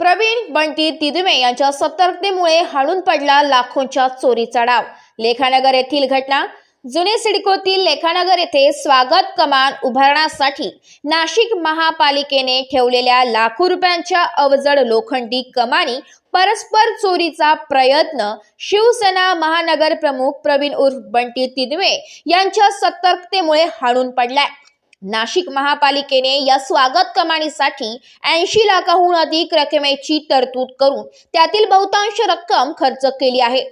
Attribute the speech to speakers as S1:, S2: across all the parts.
S1: प्रवीण बंटी तिदमे यांच्या सतर्कतेमुळे हाणून पडला लाखोंच्या चोरीचा डाव. लेखानगर येथील घटना जुने सिडकोतील लेखानगर येथे स्वागत कमान उभारण्यासाठी नाशिक महापालिकेने ठेवलेल्या लाखो रुपयांच्या अवजड लोखंडी कमानी परस्पर चोरीचा प्रयत्न शिवसेना महानगर प्रमुख प्रवीण उर्फ बंटी तिदवे यांच्या सतर्कतेमुळे हाणून पडलाय. नाशिक महापालिकेने या स्वागत कमाणीसाठी ऐंशी लाखाहून अधिक रकमेची तरतूद करून त्यातील बहुतांश रक्कम खर्च केली आहे.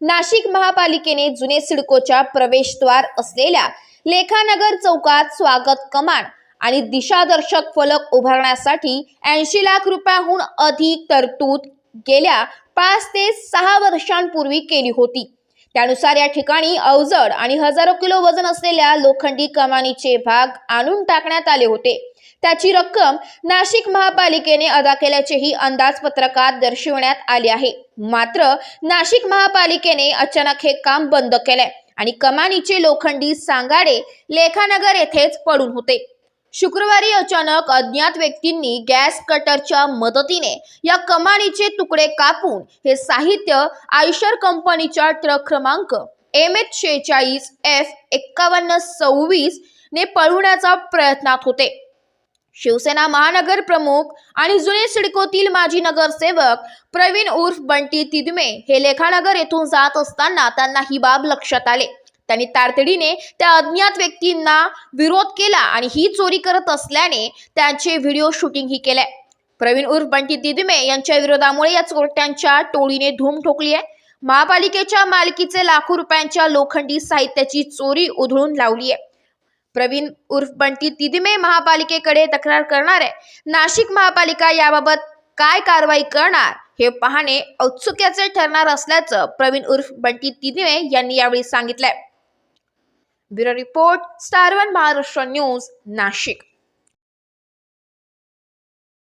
S1: नाशिक महापालिकेने जुने सिडकोच्या प्रवेशद्वार असलेल्या लेखानगर चौकात स्वागत कमान आणि दिशादर्शक फलक उभारण्यासाठी ऐंशी लाख रुपयाहून अधिक तरतूद गेल्या पाच ते सहा वर्षांपूर्वी केली होती. त्यानुसार या ठिकाणी अवजड आणि हजारो किलो वजन असलेल्या लोखंडी कमानीचे भाग आणून टाकण्यात आले होते. त्याची रक्कम नाशिक महापालिकेने अदा केल्याचेही अंदाजपत्रकात दर्शवण्यात आले आहे. मात्र नाशिक महापालिकेने अचानक हे काम बंद केले आणि कमानीचे लोखंडी सांगाडे लेखानगर येथेच पडून होते. शुक्रवारी अचानक अज्ञात व्यक्तींनी गॅस कटरच्या मदतीने या कमानीचे तुकडे कापून हे साहित्य आयशर कंपनीच्या ट्रक क्रमांक एम एच शेहेचाळीस एफ एक्कावन्न सव्वीस ने पळवण्याचा प्रयत्नात होते. शिवसेना महानगर प्रमुख आणि जुने सिडकोतील माजी नगरसेवक प्रवीण उर्फ बंटी तिदमे हे लेखानगर येथून जात असताना त्यांना ही बाब लक्षात आले. त्यांनी तातडीने त्या अज्ञात व्यक्तींना विरोध केला आणि ही चोरी करत असल्याने त्यांचे व्हिडिओ शूटिंगही केले प्रवीण उर्फ बंटी तिदमे यांच्या विरोधामुळे या चोरट्यांच्या टोळीने धूम ठोकली आहे. महापालिकेच्या मालकीचे लाखो रुपयांच्या लोखंडी साहित्याची चोरी उधळून लावली आहे. प्रवीण उर्फ बंटी तिदिमे महापालिकेकडे तक्रार करणार आहे. नाशिक महापालिका याबाबत काय कारवाई करणार हे पाहणे औत्सुक्याचे ठरणार असल्याचं प्रवीण उर्फ बंटी तिदिमे यांनी यावेळी सांगितलंय. Bureau report star one Maharashtra news Nashik.